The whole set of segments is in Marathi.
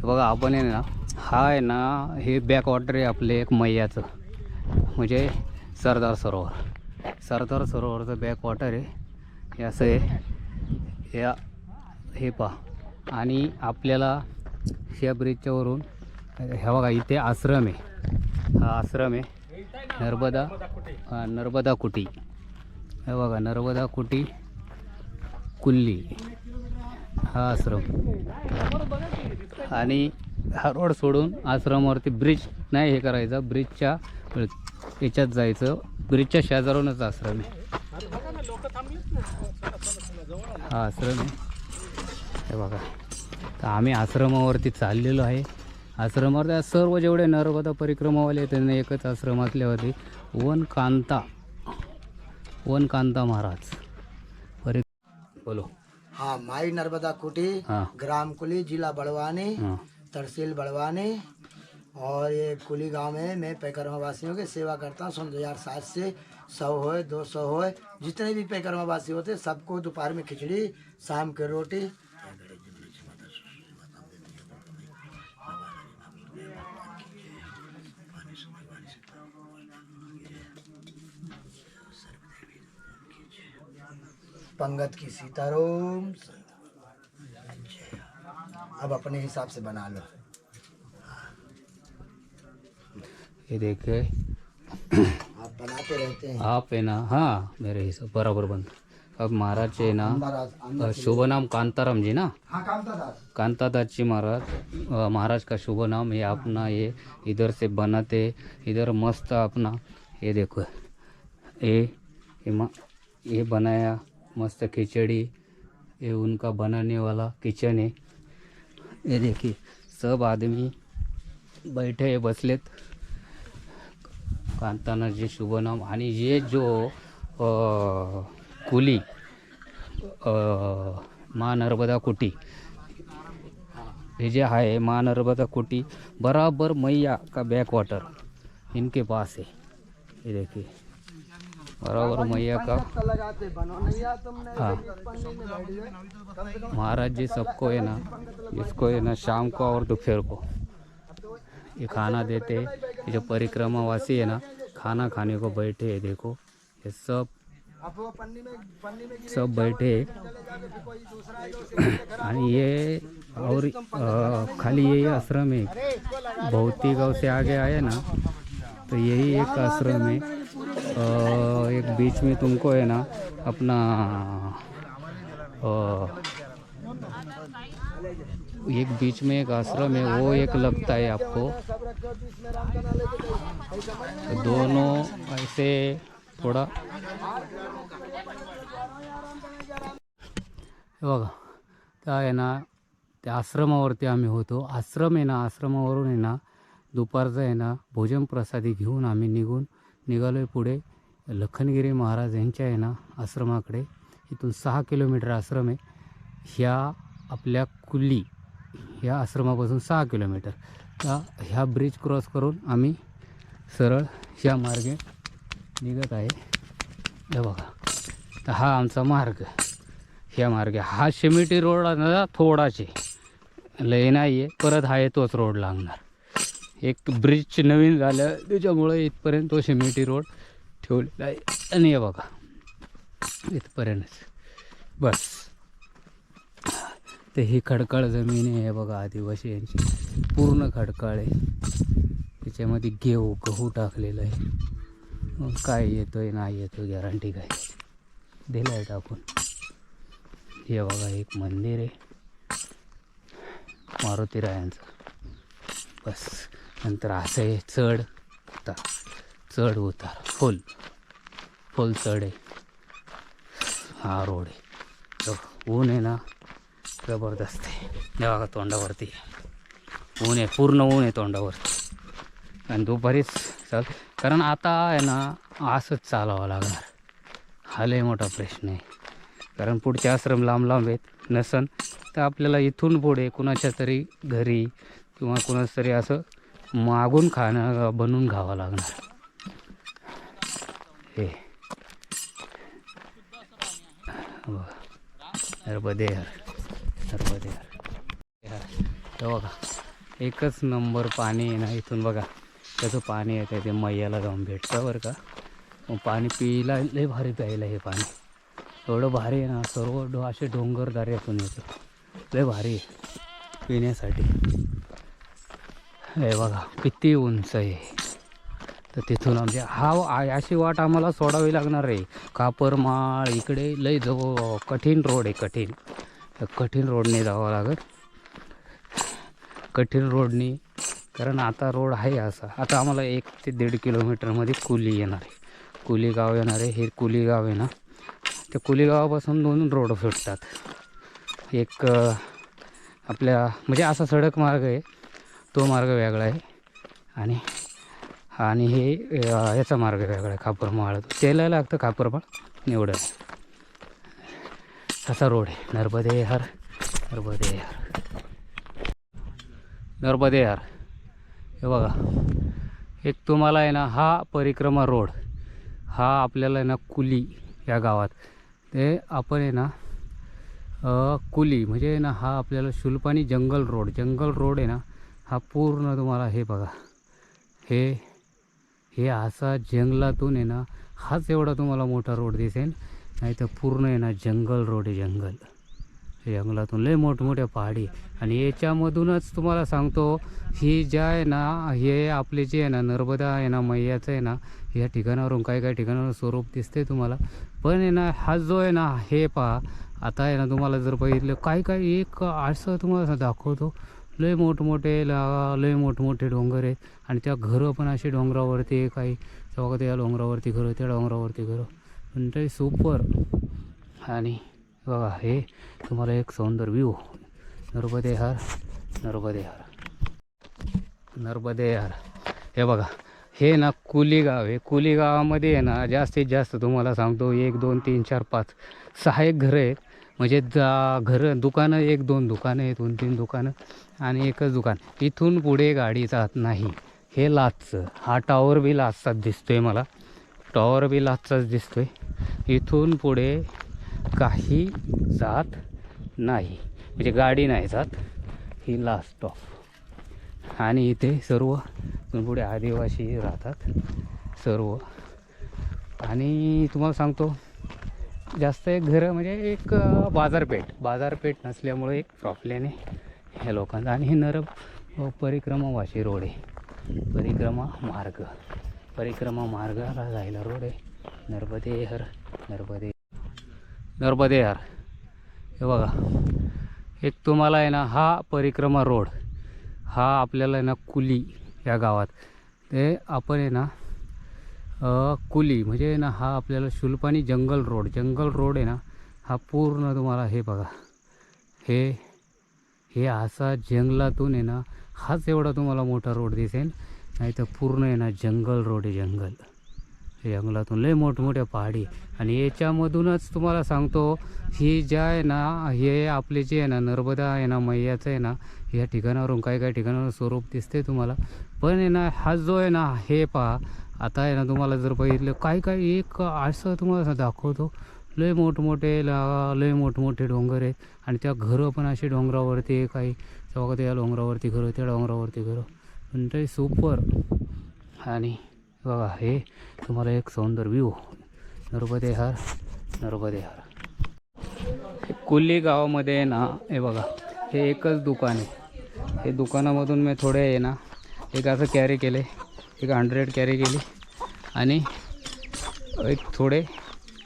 बघा आपण आहे ना हा आहे ना हे बॅकवॉटर आहे आपले एक मैयाचं. म्हणजे सरदार सरोवर. सरदार सरोवरचं बॅकवॉटर आहे. हे असं आहे. या हे पहा. आणि आपल्याला ह्या ब्रिजच्या वरून ह्या बघा इथे आश्रम आहे. हा आश्रम आहे. नर्मदा नर्मदा कुटी. हे बघा नर्मदा कुटी कुल्ली. हा आश्रम. आणि हा रोड सोडून आश्रमावरती ब्रिज नाही हे करायचा ब्रिजच्या याच्यात जायचं. ब्रिजच्या शेजारूनच आश्रम आहे. हा आश्रम आहे. हे बघा. तर आम्ही आश्रमावरती चाललेलो आहे. आश्रमावर त्या सर्व जेवढे नर्मदा परिक्रमावाले त्यांना एकच आश्रमातल्यावरती वन कांता वन कांता महाराज. परि बोलो. हाँ माई नर्मदा कुटी हाँ। ग्राम कुली जिला बड़वानी हाँ। तहसील बड़वानी और ये कुली गाँव में मैं पैकरमा वासियों की सेवा करता हूँ। सन दो हज़ार सात से सौ होए दो सौ होए जितने भी पैकरमा वासी होते हैं, सबको दोपहर में खिचड़ी शाम के रोटी पंगत की सीताराम अब अपने हिसाब से बना लो। ये देखिए। आप बनाते रहते हैं। आप है ना हाँ मेरे हिसाब बराबर बंद। अब महाराज है ना शुभ नाम कांताराम जी ना? हाँ था दास कांतादास जी महाराज महाराज का शुभ नाम ये अपना ये इधर से बनाते इधर मस्त अपना। ये देखो ये, ये बनाया। मस्त खिचड़ी ये उनका बनाने वाला किचन है। ये देखिए सब आदमी बैठे है बसलेत कांताना जी शुभ नाम आणि ये जो आ, कुली माँ नर्मदा कुटी ये जो है माँ नर्मदा कुटी बराबर मैया का बैक वाटर इनके पास है। ये देखिए। बराबर मैया का। हाँ। महाराज जी सबको है ना इसको है ना शाम को और दोपहर को। ये खाना देते हैं जो परिक्रमावासी है ना खाना खाने को बैठे है देखो ये सब सब बैठे हैं। आणि ये और खाली यही आश्रम है। भौती गाँव से आगे आए ना तो यही एक आश्रम है। एक बीच में तुमको है ना अपना एक बीच में एक आश्रम है वो एक लगता है आपको। दोनों ऐसे थोड़ा। बघा त्या आहे ना त्या आश्रमावरती आम्ही होतो. आश्रम आहे ना आश्रमावरून आहे ना दुपारचं आहे ना भोजन प्रसादी घेऊन आम्ही निघून निघालो आहे पुढे. लखनगिरी महाराज यांच्या आहे ना आश्रमाकडे. इथून सहा किलोमीटर आश्रम आहे. ह्या आपल्या कुल्ली ह्या आश्रमापासून सहा किलोमीटर. तर ह्या ब्रिज क्रॉस करून आम्ही सरळ ह्या मार्गे निघत आहे. हे बघा. तर हा आमचा मार्ग. ह्या मार्गे. हा शिमिटी रोड ना लय नाही आहे परत हा तोच रोड लागणार. एक ब्रिज नवीन झालं. त्याच्यामुळं इथपर्यंत तो शिमिटी रोड ठेवलेला आहे. आणि हे बघा इथपर्यंतच. बस. तर ही खडकाळ जमीन आहे हे बघा आदिवासी यांची. पूर्ण खडकाळ आहे. त्याच्यामध्ये घेऊ गहू टाकलेलं आहे. मग काय येतोय नाही येतो गॅरंटी काय? दिलं आहे टाकून. हे बघा एक मंदिर आहे. मारुतीरायांचं. बस. नंतर असं आहे चढ उतार चढ उतार. फुल. फुल चढ आहे. हा रोड आहे. ऊन आहे ना जबरदस्त आहे. देवा तोंडावरती. ऊन आहे पूर्ण ऊन आहे तोंडावरती. आणि दुपारीच चाल कारण आता आहे ना असंच चालावं लागणार. हा लय मोठा प्रश्न आहे. कारण पुढचे आश्रम लांब लांब आहेत नसन. तर आपल्याला इथून पुढे कुणाच्या तरी घरी किंवा कुणाचं तरी असं मागून खाणं बनवून घ्यावं लागणार. हे. बघा नर्मदे हर नर्मदे हर हे बघा एकच नंबर पाणी आहे ना इथून बघा. त्याचं पाणी येतं ते मैयाला जाऊन भेटतं बरं का. मग पाणी पियला लय भारी प्यायला हे पाणी. एवढं भारी आहे ना सर्व डो असे डोंगर दऱ्यातून येतं. लय भारी आहे पिण्यासाठी. हे बघा किती उंच आहे. तर तिथून आमचे हा अशी वाट आम्हाला सोडावी लागणार आहे. कापरमाळ इकडे लय जवळ कठीण रोड आहे कठीण. तर कठीण रोडने जावं लागत कठीण रोडनी कारण आता रोड आहे असा. आता आम्हाला एक ते दीड किलोमीटरमध्ये कुली येणार आहे. कुली गाव येणार आहे. हे कुली गाव आहे ना? त्या कुली गावापासून दोन रोड सुटतात एक आपल्या म्हणजे असा सडक मार्ग आहे. तो मार्ग वेगळा आहे. आणि आणि हे याचा मार्ग वेगळा आहे खापरमाळ त्याला लागतं खापरमाळ निवडत असा रोड आहे. नर्मदे हर नर्मदे हर नर्मदे हर हे बघा. एक तुम्हाला आहे ना हा परिक्रमा रोड हा आपल्याला आहे ना कुली या गावात. ते आपण आहे ना कुली म्हणजे आहे ना हा आपल्याला शुल्पानी जंगल रोड जंगल रोड आहे ना हा पूर्ण तुम्हाला हे बघा. हे हे असा जंगलातून आहे ना हाच एवढा तुम्हाला मोठा रोड दिसेल. नाही तर पूर्ण आहे ना जंगल रोड आहे जंगल. हे जंगलातून लय मोठमोठ्या पहाडी. आणि याच्यामधूनच तुम्हाला सांगतो ही ज्या आहे ना हे आपले जे आहे ना नर्मदा आहे ना मैयाचं आहे ना या ठिकाणावरून काही काही ठिकाणावरून स्वरूप दिसते तुम्हाला. पण आहे ना हा जो आहे ना हे पहा. आता आहे ना तुम्हाला जर बघितलं काही काही एक असं तुम्हाला असं दाखवतो. लय मोठमोठे लय मोठमोठे डोंगर आहेत. आणि त्या घरं पण असे डोंगरावरती आहे. काही तेव्हा त्या डोंगरावरती घरं त्या डोंगरावरती घरं. पण ते सुपर आणि बघा हे तुम्हाला एक सौंदर्य व्ह्यू नर्मदे हार नर्मदे हार नर्मदे हार हे बघा हे ना कुलीगाव हे आहे आहे ना जास्तीत जास्त तुम्हाला सांगतो एक दोन तीन चार पाच सहा एक घरं आहेत. म्हणजे जा घरं दुकानं एक दोन दुकानं आहेत दोन तीन दुकानं आणि एकच दुकान. इथून पुढे गाडी जात नाही. हे लाचचं. हा टॉवर बी लाचचाच दिसतो आहे मला. टॉवर बी लाचचाच दिसतो आहे इथून पुढे काही जात नाही. म्हणजे गाडी नाही जात. ही लास्ट स्टॉप आणि इथे सर्व पुढे आदिवासी राहतात. सर्व. आणि तुम्हाला सांगतो जास्त एक घरं म्हणजे एक बाजारपेठ. बाजारपेठ नसल्यामुळे एक प्रॉब्लेम आहे ह्या लोकांचा. आणि हे नर परिक्रमा वाशी रोड आहे. परिक्रमा मार्ग. परिक्रमा मार्गाला जायला रोड आहे. नर्मदे हर नर्मदे नर्मदे हर. हे बघा. एक तुम्हाला आहे ना हा परिक्रमा रोड. हा आपल्याला आहे ना कुली या गावात. ते आपण आहे ना कुली म्हणजे आहे ना हा आपल्याला शुल्पानी जंगल रोड जंगल रोड आहे ना हा पूर्ण तुम्हाला हे बघा. हे हे असा जंगलातून आहे ना हाच एवढा तुम्हाला मोठा रोड दिसेल. नाही तर पूर्ण आहे ना जंगल रोड आहे जंगल. हे जंगलातून लय मोठमोठ्या पहाडी. आणि याच्यामधूनच तुम्हाला सांगतो ही ज्या आहे ना हे आपले जे आहे ना नर्मदा आहे ना मैयाचं आहे ना या ठिकाणावरून काही काही ठिकाणावरून स्वरूप दिसते तुम्हाला. पण आहे ना हा जो आहे ना हे पहा. आता आहे ना तुम्हाला जर बघितलं काय काय एक असं तुम्हाला असं दाखवतो. लय मोठमोठे लय मोठमोठे डोंगर आहेत. आणि त्या घरं पण अशी डोंगरावरती आहे काही. तेव्हा त्या डोंगरावरती घरं त्या डोंगरावरती घरं. पण ते सुपर. आणि बघा हे तुम्हाला एक सौंदर्य व्ह्यू नर्मदे हार नर्मदे हे कुल्ली गावामध्ये आहे ना हे बघा हे एकच दुकान आहे. हे दुकानामधून मी थोडे आहे ना एक असं कॅरी केले एक हंड्रेड कॅरी केली. आणि एक थोडे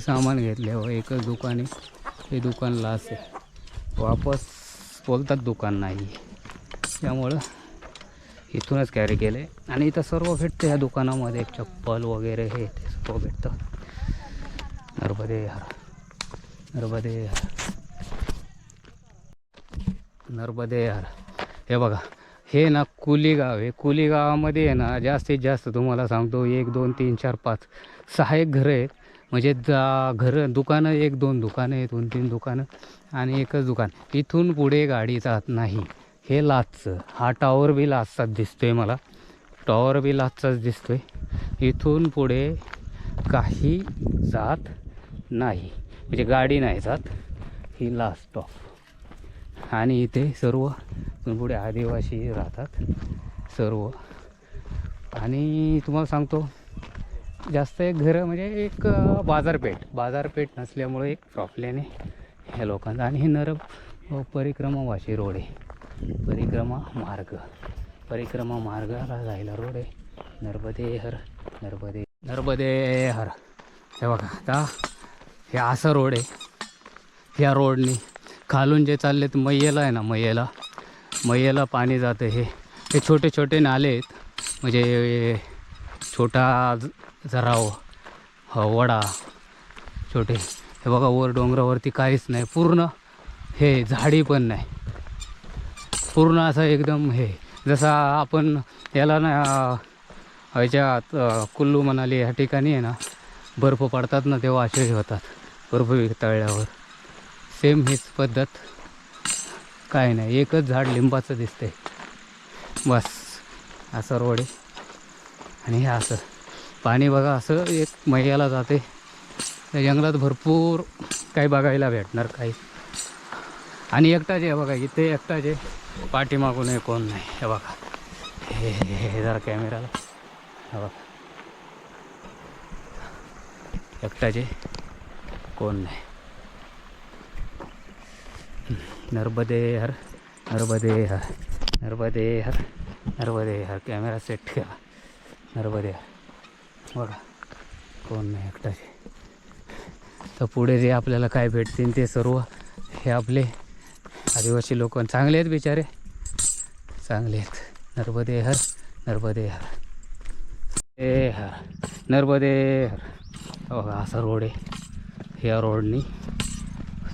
सामान घेतले हो एकच दुकान आहे. हे दुकान लास्ट आहे. वापस बोलतात दुकान नाही. त्यामुळं इथूनच कॅरी केले. आणि इथं सर्व भेटतं ह्या दुकानामध्ये. चप्पल वगैरे हे ते सर्व भेटतं. नर्मदे हर नर्मदे हर नर्मदे हर हे बघा. हे ना कुलीगाव आहे. कुलीगावामध्ये आहे ना जास्तीत जास्त तुम्हाला सांगतो एक दोन तीन चार पाच सहा एक घरं आहेत. म्हणजे जा घरं दुकानं एक दोन दुकानं आहेत दोन तीन दुकानं आणि एकच दुकान. इथून पुढे गाडी जात नाही. हे लाचचं. हा टॉवर बी लाचचाच दिसतोय मला. टॉवर बी लाचचाच दिसतोय. इथून पुढे काही जात नाही. म्हणजे गाडी नाही जात. ही लास्ट ऑफ आणि इथे सर्व पुढे आदिवासी राहतात सर्व. आणि तुम्हाला सांगतो जास्त एक घरं म्हणजे एक बाजारपेठ. बाजारपेठ नसल्यामुळे एक प्रॉब्लेम आहे ह्या लोकांचा. आणि हे नर परिक्रमावाशी रोड आहे. परिक्रमा मार्ग. परिक्रमा मार्गाला जायला रोड आहे. नर्मदे हर नर्मदे नर्मदे हर. हे बघा आता हे असं रोड आहे. ह्या रोडने खालून जे चालले आहेत मैयेला आहे ना मैयेला. मैयेला पाणी जातं हे. हे छोटे छोटे नाले आहेत. म्हणजे छोटा जराव ह- हो, हो, वडा. छोटे. हे बघा वर डोंगरावरती काहीच नाही. पूर्ण हे झाडी पण नाही. पूर्ण असं एकदम हे. जसा आपण याला ना अं, ह्याच्यात कुल्लू मनाली ह्या ठिकाणी आहे ना बर्फ पडतात ना तेव्हा असे होतात. बर्फ वितळल्यावर. सेम हीच पद्धत. काय नाही एकच झाड लिंबाचं दिसतंय. बस असं रोड आहे. आणि हे असं पाणी बघा असं एक मैयाला जाते. त्या जंगलात भरपूर काही बघायला भेटणार काही. आणि एकटाच आहे बघा इथे एकटाच आहे. पाठीमागून आहे कोण नाही हे बघा. हे हे- हे जरा कॅमेराला. हे बघा. एकटाच आहे कोण नाही. नर्मदे हर नर्मदे हर नर्मदे हर नर्मदे हर कॅमेरा सेट ठेवा. नर्मदे हर बघा कोण नाही एकटा तर पुढे जे आपल्याला काय भेटतील ते सर्व हे आपले आदिवासी लोक. चांगले आहेत बिचारे. चांगले आहेत. नर्मदे हर नर्मदे हर ए हर नर्मदे हर बघा असा रोड आहे. ह्या रोडनी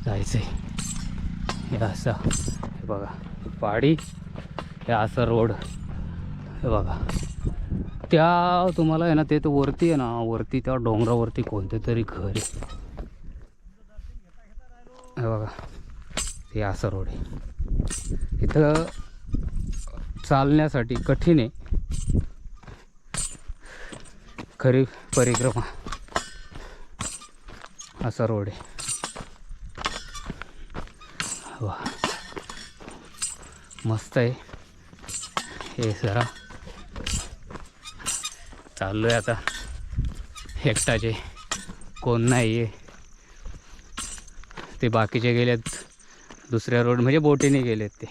जायचं आहे हे असा हे बघा पाडी हे असं रोड हे बघा. त्या तुम्हाला आहे ना ते तर वरती आहे ना वरती त्या डोंगरावरती कोणते तरी घर आहे. हे बघा हे असं रोड आहे. इथं चालण्यासाठी कठीण आहे. खरी परिक्रमा. असा रोड आहे. वा. मस्त आहे. हे जरा. चाललो आहे आता. एकटाचे. कोण नाही आहे ते बाकीचे गेलेत. दुसऱ्या रोड म्हणजे बोटीने गेलेत ते.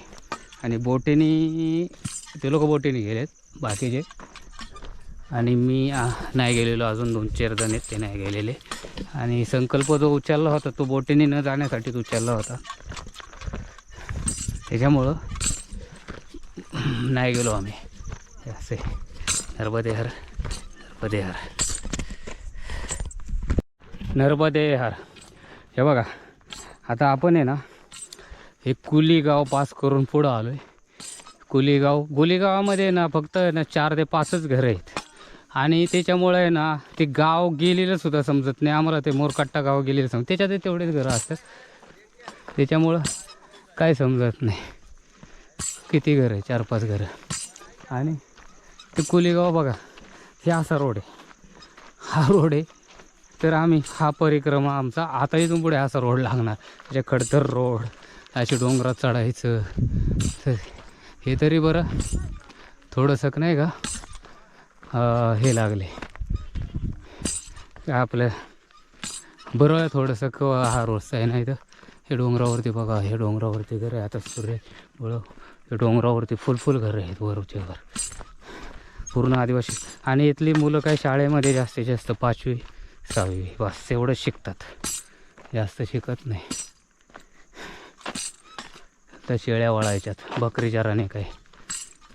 आणि बोटीने ते लोक बोटीने गेलेत बाकीचे. आणि मी नाही गेलेलो अजून. दोन चार जण आहेत ते नाही गेलेले. आणि संकल्प जो उचलला होता तो बोटीने न जाण्यासाठीच उचलला होता. त्याच्यामुळं नाही गेलो आम्ही. असे. नर्मदे हर नर्मदे हर नर्मदे हर हे बघा आता आपण आहे ना हे कुलीगाव पास करून पुढं आलो आहे कुलीगाव कुलीगावामध्ये ना फक्त ना चार ते पाचच घरं आहेत. आणि त्याच्यामुळे आहे ना ते गाव गेलेलं सुद्धा समजत नाही. आम्हाला ते मोरकट्टा गाव गेलेलं समज त्याच्यात तेवढेच घरं असतात. त्याच्यामुळं काय समजत नाही. किती घरं आहे? चार पाच घरं. आणि ते कुलीगाव बघा हे असा रोड आहे. हा रोड आहे. तर आम्ही हा परिक्रमा आमचा आता इथून पुढे असा रोड लागणार. म्हणजे खडतर रोड असे डोंगरात चढायचं तर हे तरी बरं. थोडंसं नाही का हे लागले. आपलं बरं थोडंसं क हा रोडचं आहे नाही तर. हे डोंगरावरती बघा हे डोंगरावरती घर आहे. आता सूर्य बळ हे डोंगरावरती फुल फुल घरं आहेत वरचे घर. पूर्ण आदिवासी. आणि इथली मुलं काय शाळेमध्ये जास्तीत जास्त पाचवी सहावी बस एवढंच शिकतात. जास्त शिकत नाही. तर शेळ्या वळायच्यात बकरीच्या राणे काय?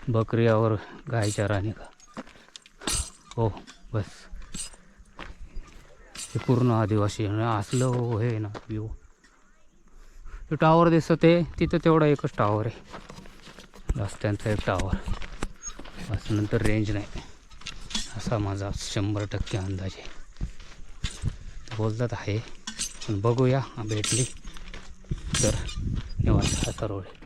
बकरीवर गायच्या राणे का? हो बस. हे पूर्ण आदिवासी. असलं हो हे ना व्यू ते टावर दिसतं ते तिथं तेवढा एकच टावर आहे. रस्त्यांचा एक टावर बस नंतर रेंज नाही. असा माझा शंभर टक्के अंदाज आहे. बोलतात आहे. पण बघूया भेटली तर. निवांत असा रोड आहे